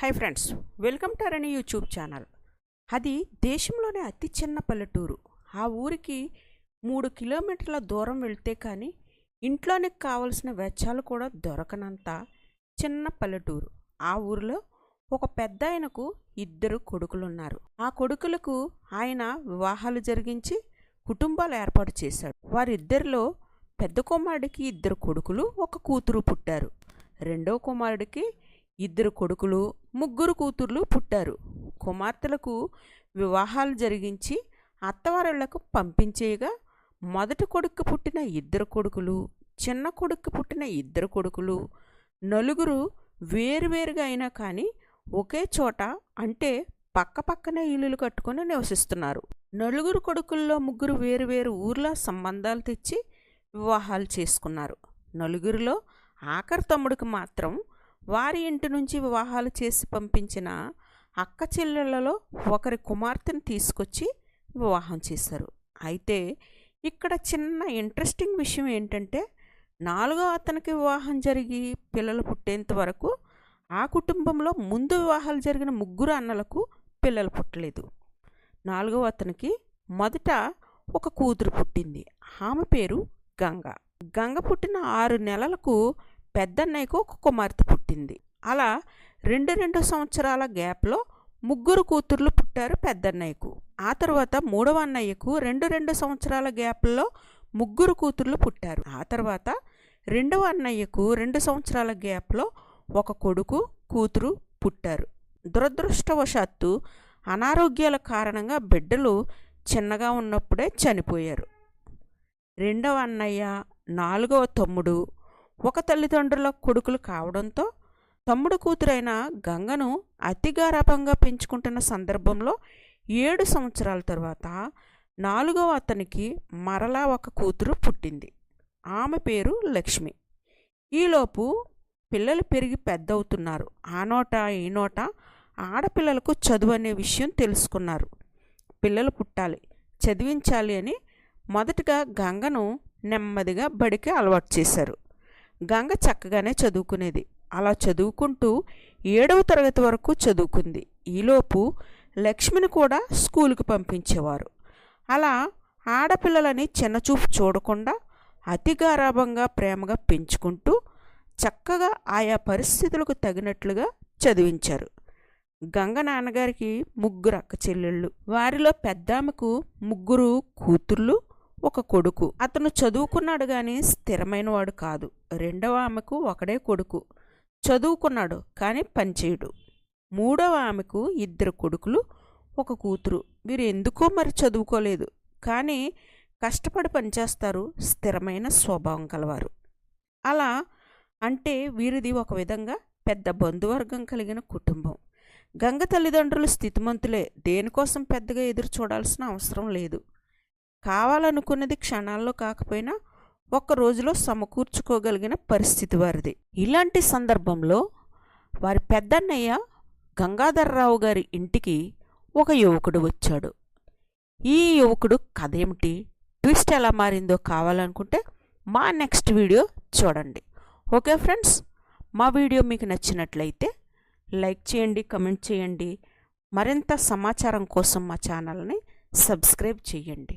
Hi friends welcome to Arani YouTube channel అది దేశంలోనే అతి చిన్న పల్లెటూరు. ఆ ఊరికి మూడు కిలోమీటర్ల దూరం వెళ్తే కానీ ఇంట్లోనికి కావలసిన వెచ్చాలు కూడా దొరకనంత చిన్న పల్లెటూరు. ఆ ఊరిలో ఒక పెద్ద ఆయనకు ఇద్దరు కొడుకులున్నారు. ఆ కొడుకులకు ఆయన వివాహాలు జరిగించి కుటుంబాలు ఏర్పాటు చేశాడు వారిద్దరిలో పెద్ద కుమారుడికి ఇద్దరు కొడుకులు ఒక కూతురు పుట్టారు. రెండో కుమారుడికి ఇద్దరు కొడుకులు ముగ్గురు కూతుర్లు పుట్టారు. కుమార్తెలకు వివాహాలు జరిగించి అత్తవారులకు పంపించేయగా మొదటి కొడుకు పుట్టిన ఇద్దరు కొడుకులు చిన్న కొడుకు పుట్టిన ఇద్దరు కొడుకులు నలుగురు వేరువేరుగా అయినా కానీ ఒకే చోట అంటే పక్క పక్కనే ఇల్లులు కట్టుకొని నివసిస్తున్నారు. నలుగురు కొడుకుల్లో ముగ్గురు వేరువేరు ఊర్ల సంబంధాలు తెచ్చి వివాహాలు చేసుకున్నారు. నలుగురిలో ఆఖరి తమ్ముడికి మాత్రం వారి ఇంటి నుంచి వివాహాలు చేసి పంపించిన అక్క చెల్లెళ్ళలో ఒకరి కుమార్తెను తీసుకొచ్చి వివాహం చేశారు. అయితే ఇక్కడ చిన్న ఇంట్రెస్టింగ్ విషయం ఏంటంటే నాలుగో అతనికి వివాహం జరిగి పిల్లలు పుట్టేంత వరకు ఆ కుటుంబంలో ముందు వివాహాలు జరిగిన ముగ్గురు అన్నలకు పిల్లలు పుట్టలేదు. నాలుగవ అతనికి మొదట ఒక కూతురు పుట్టింది. ఆమె పేరు గంగ. గంగ పుట్టిన ఆరు నెలలకు పెద్దన్నయ్యకు ఒక కుమార్తె పుట్టింది. అలా రెండు రెండు సంవత్సరాల గ్యాప్లో ముగ్గురు కూతుర్లు పుట్టారు పెద్దన్నయ్యకు. ఆ తర్వాత మూడవ అన్నయ్యకు రెండు రెండు సంవత్సరాల గ్యాప్లో ముగ్గురు కూతుర్లు పుట్టారు. ఆ తర్వాత రెండవ అన్నయ్యకు రెండు సంవత్సరాల గ్యాప్లో ఒక కొడుకు కూతురు పుట్టారు. దురదృష్టవశాత్తు అనారోగ్యాల కారణంగా బిడ్డలు చిన్నగా ఉన్నప్పుడే చనిపోయారు. రెండవ అన్నయ్య నాలుగవ తమ్ముడు ఒక తల్లిదండ్రుల కొడుకులు కావడంతో తమ్ముడు కూతురైన గంగను అతిగారాపంగా పెంచుకుంటున్న సందర్భంలో ఏడు సంవత్సరాల తర్వాత నాలుగవ అతనికి మరలా ఒక కూతురు పుట్టింది. ఆమె పేరు లక్ష్మి. ఈలోపు పిల్లలు పెరిగి పెద్దవుతున్నారు. ఆ నోట ఈ నోట ఆడపిల్లలకు చదువు అనే విషయం తెలుసుకున్నారు. పిల్లలు పుట్టాలి చదివించాలి అని మొదటగా గంగను నెమ్మదిగా బడికి అలవాటు చేశారు. గంగ చక్కగానే చదువుకునేది. అలా చదువుకుంటూ ఏడవ తరగతి వరకు చదువుకుంది. ఈలోపు లక్ష్మిని కూడా స్కూలుకి పంపించేవారు. అలా ఆడపిల్లలని చిన్నచూపు చూడకుండా అతి గారాభంగా ప్రేమగా పెంచుకుంటూ చక్కగా ఆయా పరిస్థితులకు తగినట్లుగా చదివించారు. గంగ నాన్నగారికి ముగ్గురు అక్క చెల్లెళ్ళు. వారిలో పెద్దామకు ముగ్గురు కూతుర్లు ఒక కొడుకు. అతను చదువుకున్నాడు కానీ స్థిరమైనవాడు కాదు. రెండవ ఆమెకు ఒకడే కొడుకు. చదువుకున్నాడు కానీ పనిచేయడు. మూడవ ఆమెకు ఇద్దరు కొడుకులు ఒక కూతురు. వీరు ఎందుకో మరి చదువుకోలేదు. కానీ కష్టపడి పనిచేస్తారు. స్థిరమైన స్వభావం కలవారు. అలా అంటే వీరిది ఒక విధంగా పెద్ద బంధువర్గం కలిగిన కుటుంబం. గంగ తల్లిదండ్రులు స్థితిమంతులే. దేనికోసం పెద్దగా ఎదురు చూడాల్సిన అవసరం లేదు. కావాలనుకున్నది క్షణాల్లో కాకపోయినా ఒక్క రోజులో సమకూర్చుకోగలిగిన పరిస్థితి వారిది. ఇలాంటి సందర్భంలో వారి పెద్దన్నయ్య గంగాధర్రావు గారి ఇంటికి ఒక యువకుడు వచ్చాడు. ఈ యువకుడు కథ ఏమిటి? ట్విస్ట్ ఎలా మారిందో కావాలనుకుంటే మా నెక్స్ట్ వీడియో చూడండి. ఓకే ఫ్రెండ్స్ మా వీడియో మీకు నచ్చినట్లయితే లైక్ చేయండి కమెంట్ చేయండి. మరింత సమాచారం కోసం మా ఛానల్ని సబ్స్క్రైబ్ చేయండి.